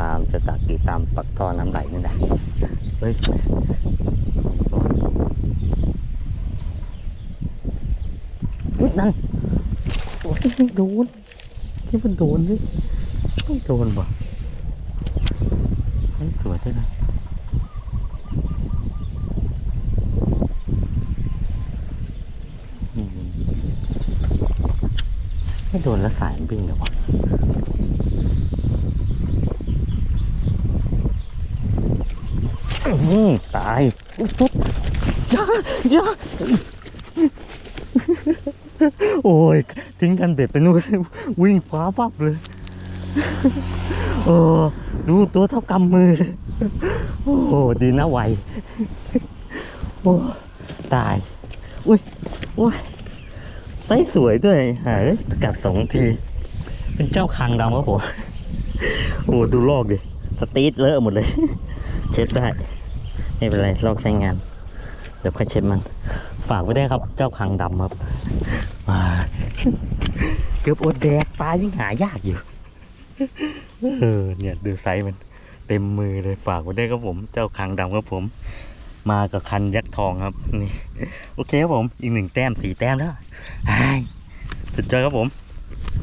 ลามนจะตักอยู่ตามปักท่อน้ำไหลนี่แหละเฮ้ยอุ๊ยนั่นโอ้ยไม่โดนที่มันโดนเลยไม่โดนว่ะเฮ้ยสวยด้วยนะอืมไม่โดนแล้วสายมันวิ่งเหรอวะ อืม ตายอุ๊ยตุ๊ดอย่าอย่าโอ้ย ทิ้งกันเบ็ดไปนู่นวิ่งคว้าปั๊บเลยโอ้ดูตัวเท่ากำมือเลยโอ้โหดีนะไวโอ้ตาย อุ้ยอุ้ยไต้สวยด้วยหายกัดสองที เป็นเจ้าคางดำครับผมโอ้ดูลอกดิ สตีดเลอะหมดเลย เช็ดได้ ไม่เป็นไรลอกใช้งาน เดี๋ยวค่อยเช็ดมัน ฝากไว้ได้ครับเจ้าคังดำครับเกือบอดแดกปลายิ่งหายากอยู่เออเนี่ยดูไซส์มัน เต็มมือเลยฝากไว้ได้ครับผม เจ้าคังดำครับผม มากับคันยักษ์ทองครับนี่โอเคครับผม อีกหนึ่งแต้มสี่แต้มแล้วสุดยอดครับผม